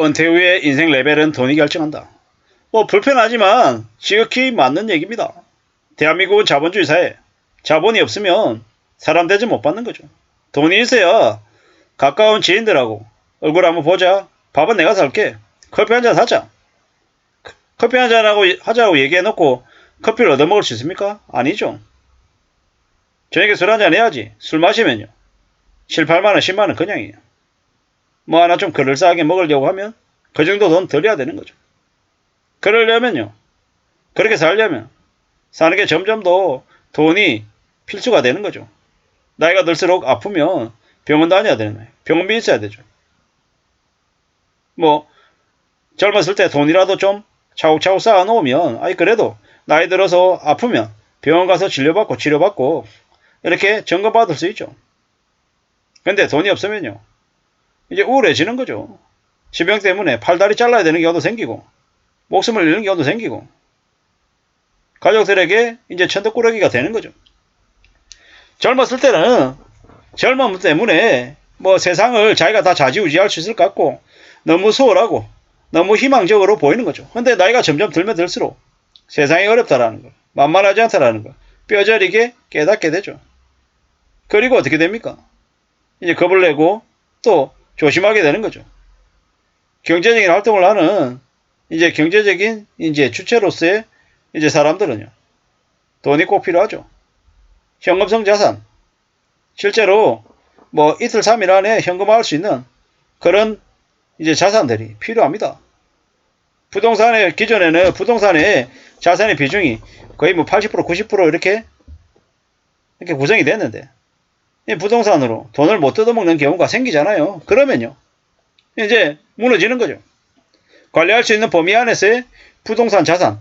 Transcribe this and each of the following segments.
은퇴 후의 인생 레벨은 돈이 결정한다. 뭐 불편하지만 지극히 맞는 얘기입니다. 대한민국은 자본주의 사회. 자본이 없으면 사람 대접 못 받는 거죠. 돈이 있어야 가까운 지인들하고 얼굴 한번 보자. 밥은 내가 살게. 커피 한 잔 사자. 커- 커피 한 잔하고 하자고 얘기해놓고 커피를 얻어먹을 수 있습니까? 아니죠. 저녁에 술 한 잔 해야지. 술 마시면요. 7, 8만원, 10만원 그냥이에요. 뭐 하나 좀 그럴싸하게 먹으려고 하면 그 정도 돈 들여야 되는 거죠. 그러려면요. 그렇게 살려면 사는 게 점점 더 돈이 필수가 되는 거죠. 나이가 들수록 아프면 병원 다녀야 되는 거예요. 병원비 있어야 되죠. 뭐 젊었을 때 돈이라도 좀 차곡차곡 쌓아 놓으면 아이 그래도 나이 들어서 아프면 병원 가서 진료받고 치료받고 이렇게 점검받을 수 있죠. 근데 돈이 없으면요. 이제 우울해지는 거죠. 지병 때문에 팔다리 잘라야 되는 경우도 생기고 목숨을 잃는 경우도 생기고 가족들에게 이제 천덕꾸러기가 되는 거죠. 젊었을 때는 젊음 때문에 뭐 세상을 자기가 다 좌지우지할 수 있을 것 같고 너무 소홀하고 너무 희망적으로 보이는 거죠. 근데 나이가 점점 들면 들수록 세상이 어렵다라는 거, 만만하지 않다라는 거 뼈저리게 깨닫게 되죠. 그리고 어떻게 됩니까? 이제 겁을 내고 또 조심하게 되는 거죠. 경제적인 활동을 하는 이제 경제적인 이제 주체로서의 이제 사람들은요. 돈이 꼭 필요하죠. 현금성 자산. 실제로 뭐 이틀, 삼일 안에 현금화할 수 있는 그런 이제 자산들이 필요합니다. 부동산의 기존에는 부동산의 자산의 비중이 거의 뭐 80%, 90% 이렇게 이렇게 구성이 됐는데 이 부동산으로 돈을 못 뜯어먹는 경우가 생기잖아요. 그러면요. 이제 무너지는 거죠. 관리할 수 있는 범위 안에서의 부동산 자산,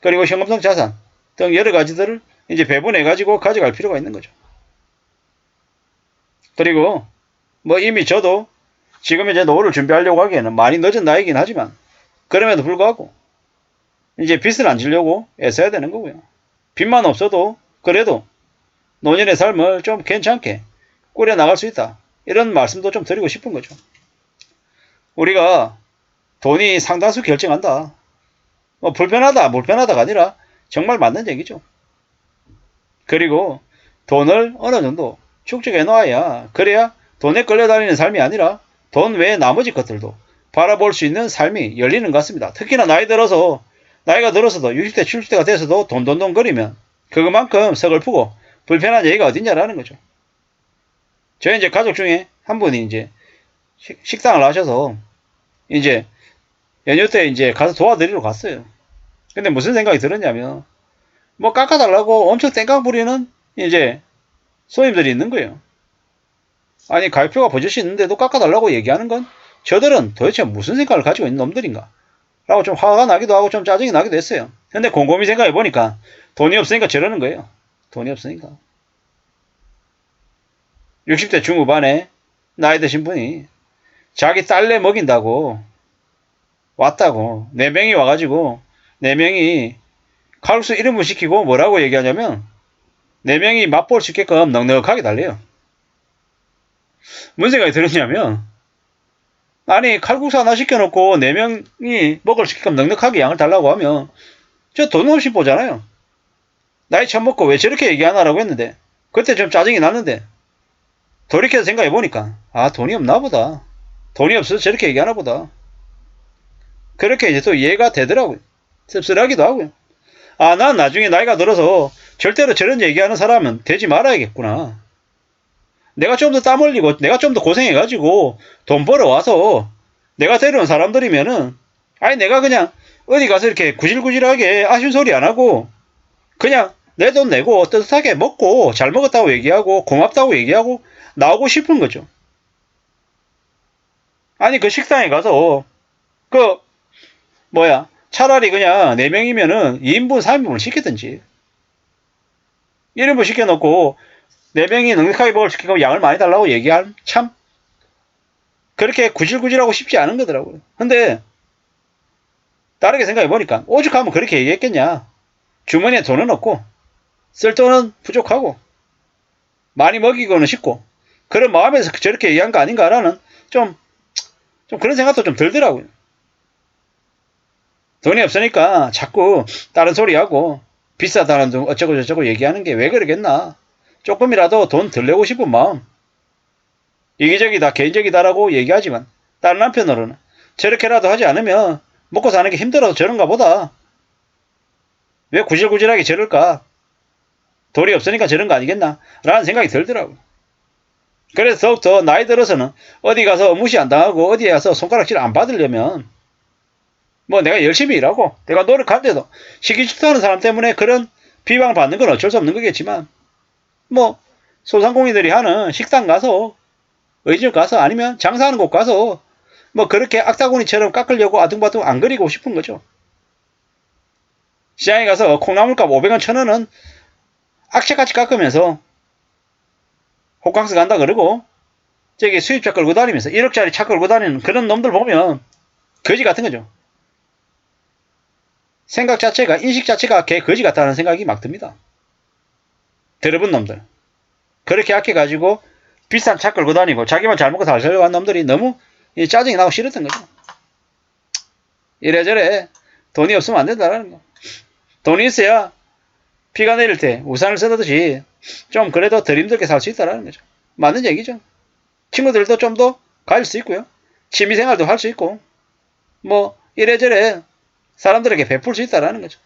그리고 현금성 자산 등 여러 가지들을 이제 배분해 가지고 가져갈 필요가 있는 거죠. 그리고 뭐 이미 저도 지금 이제 노후를 준비하려고 하기에는 많이 늦은 나이긴 하지만 그럼에도 불구하고 이제 빚을 안 지려고 애써야 되는 거고요. 빚만 없어도 그래도 노년의 삶을 좀 괜찮게 꾸려 나갈 수 있다. 이런 말씀도 좀 드리고 싶은 거죠. 우리가 돈이 상당수 결정한다. 뭐 불편하다, 불편하다가 아니라 정말 맞는 얘기죠. 그리고 돈을 어느 정도 축적해 놓아야 그래야 돈에 끌려다니는 삶이 아니라 돈 외의 나머지 것들도 바라볼 수 있는 삶이 열리는 것 같습니다. 특히나 나이 들어서 나이가 들어서도 60대, 70대가 돼서도 돈돈돈 거리면 그것만큼 서글프고 불편한 얘기가 어딨냐라는 거죠. 저희 이제 가족 중에 한 분이 이제 식- 식당을 하셔서 이제 연휴 때 이제 가서 도와드리러 갔어요. 근데 무슨 생각이 들었냐면 뭐 깎아달라고 엄청 땡깡 부리는 이제 손님들이 있는 거예요. 아니 가격표가 버젓이 있는데도 깎아달라고 얘기하는 건 저들은 도대체 무슨 생각을 가지고 있는 놈들인가? 라고 좀 화가 나기도 하고 좀 짜증이 나기도 했어요. 근데 곰곰이 생각해 보니까 돈이 없으니까 저러는 거예요. 돈이 없으니까. 60대 중후반에 나이 드신 분이 자기 딸내 먹인다고 왔다고 네 명이 와가지고 네 명이 칼국수 이름을 시키고 뭐라고 얘기하냐면 네 명이 맛볼 수 있게끔 넉넉하게 달래요. 뭔 생각이 들었냐면 아니 칼국수 하나 시켜놓고 네 명이 먹을 수 있게끔 넉넉하게 양을 달라고 하면 저 돈 없이 보잖아요. 나이 참 먹고 왜 저렇게 얘기하나라고 했는데 그때 좀 짜증이 났는데 돌이켜서 생각해 보니까 아 돈이 없나 보다. 돈이 없어서 저렇게 얘기하나 보다. 그렇게 이제 또 이해가 되더라고요. 씁쓸하기도 하고요. 아, 난 나중에 나이가 들어서 절대로 저런 얘기하는 사람은 되지 말아야겠구나. 내가 좀 더 땀 흘리고, 내가 좀 더 고생해가지고 돈 벌어와서 내가 데려온 사람들이면은, 아니, 내가 그냥 어디 가서 이렇게 구질구질하게 아쉬운 소리 안 하고, 그냥 내 돈 내고 뜨뜻하게 먹고 잘 먹었다고 얘기하고 고맙다고 얘기하고 나오고 싶은 거죠. 아니, 그 식당에 가서, 그, 뭐야, 차라리 그냥 4명이면은 2인분, 3인분을 시키든지. 1인분 시켜놓고 4명이 넉넉하게 먹을 수 있게끔 양을 많이 달라고 얘기할 참 그렇게 구질구질하고 싶지 않은 거더라고요. 근데 다르게 생각해 보니까 오죽하면 그렇게 얘기했겠냐. 주머니에 돈은 없고 쓸 돈은 부족하고 많이 먹이고는 싶고 그런 마음에서 저렇게 얘기한 거 아닌가라는 좀 좀 그런 생각도 좀 들더라고요. 돈이 없으니까 자꾸 다른 소리하고 비싸다는 둥 어쩌고 저쩌고 얘기하는 게 왜 그러겠나. 조금이라도 돈 덜 내고 싶은 마음. 이기적이다, 개인적이다라고 얘기하지만 다른 한편으로는 저렇게라도 하지 않으면 먹고 사는 게 힘들어서 저런가 보다. 왜 구질구질하게 저럴까? 돈이 없으니까 저런 거 아니겠나? 라는 생각이 들더라고. 그래서 더욱더 나이 들어서는 어디 가서 무시 안 당하고 어디에 가서 손가락질 안 받으려면 뭐 내가 열심히 일하고 내가 노력하는데도 시기 질투하는 사람 때문에 그런 비방을 받는 건 어쩔 수 없는 거겠지만 뭐 소상공인들이 하는 식당 가서 의집 가서 아니면 장사하는 곳 가서 뭐 그렇게 악다구니처럼 깎으려고 아둥바둥 안 그리고 싶은 거죠. 시장에 가서 콩나물값 500원 1000원은 악착같이 깎으면서 호캉스 간다 그러고 저기 수입차 끌고 다니면서 1억짜리 차 끌고 다니는 그런 놈들 보면 거지 같은 거죠. 생각 자체가 인식 자체가 개 거지 같다는 생각이 막 듭니다. 더러운 놈들. 그렇게 아껴가지고 비싼 차 끌고 다니고 자기만 잘 먹고 잘 살려고 한 놈들이 너무 이 짜증이 나고 싫었던 거죠. 이래저래 돈이 없으면 안 된다라는 거. 돈이 있어야 비가 내릴 때 우산을 쓰듯이 좀 그래도 덜 힘들게 살 수 있다라는 거죠. 맞는 얘기죠. 친구들도 좀 더 가질 수 있고요. 취미생활도 할 수 있고 뭐 이래저래 사람들에게 베풀 수 있다라는 거죠.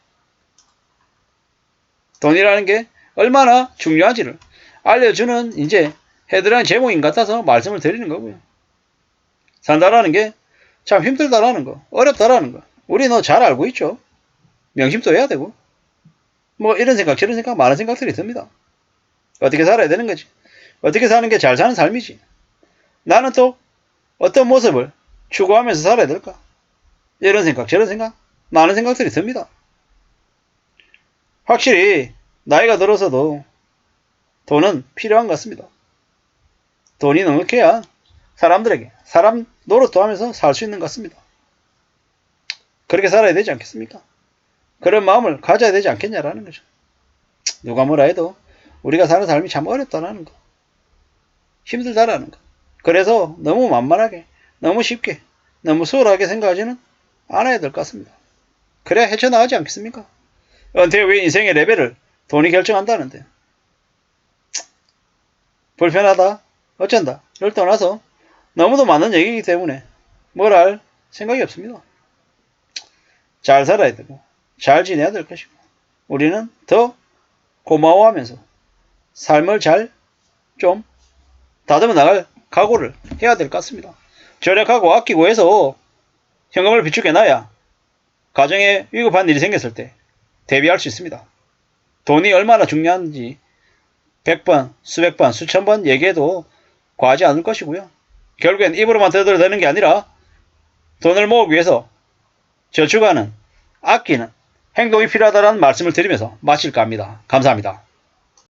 돈이라는 게 얼마나 중요한지를 알려주는 이제 헤드라인 제목인 것 같아서 말씀을 드리는 거고요. 산다라는 게 참 힘들다라는 거, 어렵다라는 거. 우리 너 잘 알고 있죠. 명심도 해야 되고. 뭐 이런 생각, 저런 생각, 많은 생각들이 듭니다. 어떻게 살아야 되는 거지. 어떻게 사는 게 잘 사는 삶이지. 나는 또 어떤 모습을 추구하면서 살아야 될까? 이런 생각, 저런 생각, 많은 생각들이 듭니다. 확실히 나이가 들어서도 돈은 필요한 것 같습니다. 돈이 넉넉해야 사람들에게 사람 노릇도 하면서 살 수 있는 것 같습니다. 그렇게 살아야 되지 않겠습니까? 그런 마음을 가져야 되지 않겠냐라는 거죠. 누가 뭐라 해도 우리가 사는 삶이 참 어렵다라는 거. 힘들다라는 거. 그래서 너무 만만하게, 너무 쉽게, 너무 수월하게 생각하지는 않아야 될 것 같습니다. 그래야 헤쳐나가지 않겠습니까? 은퇴 후에 인생의 레벨을 돈이 결정한다는데. 불편하다, 어쩐다, 를 떠나서 너무도 많은 얘기이기 때문에 뭘 할 생각이 없습니다. 잘 살아야 되고, 잘 지내야 될 것이고, 우리는 더 고마워하면서 삶을 잘 좀 다듬어 나갈 각오를 해야 될 것 같습니다. 절약하고 아끼고 해서 현금을 비축해 놔야 가정에 위급한 일이 생겼을 때 대비할 수 있습니다. 돈이 얼마나 중요한지 100번, 수백 번, 수천 번 얘기해도 과하지 않을 것이고요. 결국엔 입으로만 떠들어 되는 게 아니라 돈을 모으기 위해서 저축하는, 아끼는 행동이 필요하다는 말씀을 드리면서 마칠까 합니다. 감사합니다.